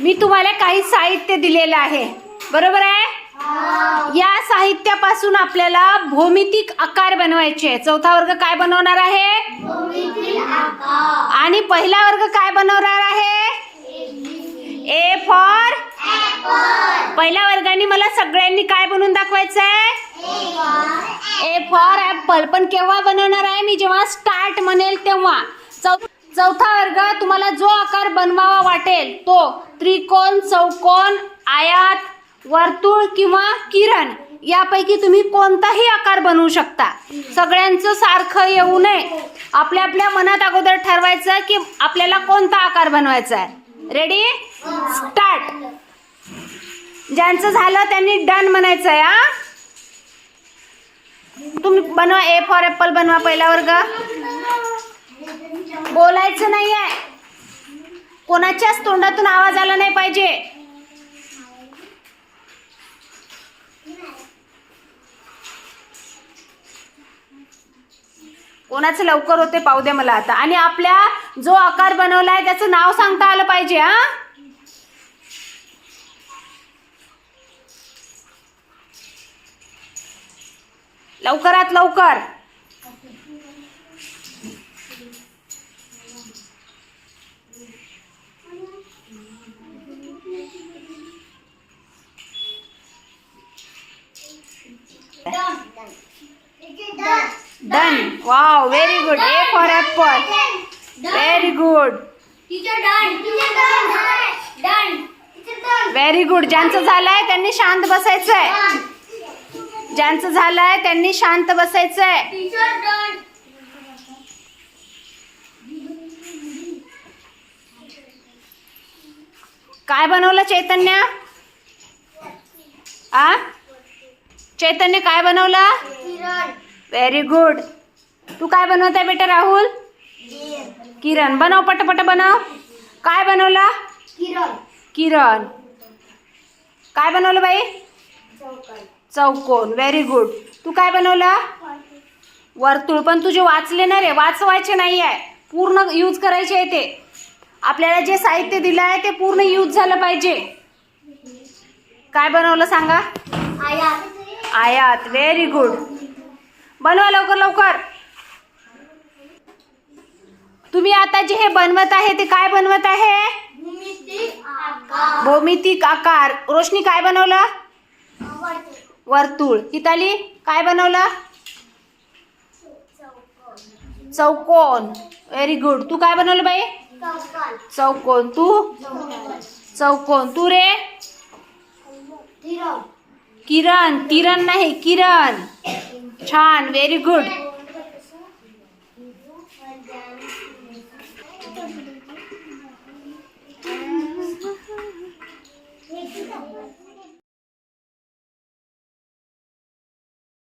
मी तुम्हाला काही साहित्य दिलेलं आहे. बरोबर आहे? या साहित्यापासून आपल्याला भौमितिक आकार बनवायचे आहे. चौथा वर्ग काय बनवणार आहे? आणि पहिला वर्ग काय बनवणार आहे? ए फॉर पहिल्या वर्गाने मला सगळ्यांनी काय बनवून दाखवायचं आहे? ए फॉर ऍपल पण केव्हा बनवणार आहे? मी जेव्हा स्टार्ट म्हणेल तेव्हा. चौ चौथा वर्ग तुम्हाला जो आकार बनवावा वाटेल तो त्रिकोण चौकोन आयात वर्तुळ किंवा किरण यापैकी तुम्ही कोणताही आकार बनवू शकता. सगळ्यांचं सारखं येऊ नये. आपल्या आपल्या मनात अगोदर ठरवायचं की आपल्याला कोणता आकार बनवायचा आहे. रेडी स्टार्ट ज्यांचं झालं त्यांनी डन म्हणायचं आहे हा. तुम्ही बनवा ए फॉर ॲपल बनवा पहिला वर्ग. बोलायचं नाही आहे कोणाच्याच तोंडातून आवाज आला नाही पाहिजे. कोणाचं लवकर होते पाहू दे मला आता. आणि आपल्या जो आकार बनवलाय त्याचं नाव सांगता आलं पाहिजे हा? लवकरात लवकर. Done wow very good A for apple very good very good ज्यांचं झालंय त्यांनी शांत बसायचंय. ज्यांचं झालंय त्यांनी शांत बसायचंय. काय बनवलं चैतन्य? आ? चैतन्य काय बनवलं? व्हेरी गुड तू काय बनवत आहे बेटा राहुल? किरण. बनव पटपट बनव. काय बनवलं? किरण. काय बनवलं बाई? चौकोन. व्हेरी गुड तू काय बनवलं? वर्तुळ. पण तुझे वाचले ना रे. वाचवायचे नाही आहे पूर्ण यूज करायचे आहे ते. आपल्याला जे साहित्य दिलं आहे ते पूर्ण यूज झालं पाहिजे. काय बनवलं सांगा? आयात. व्हेरी गुड बनवा लवकर लवकर. तुम्ही आता जे हे बनवत आहे ते काय बनवत आहे? भौमितिक आकार. रोशनी काय बनवलं? वर्तुळ. हिताली काय बनवलं? चौकोन. व्हेरी गुड तू काय बनवलं बाई? चौकोन. तू? चौकोन. तू रे? किरण किरण नाही किरण. छान व्हेरी गुड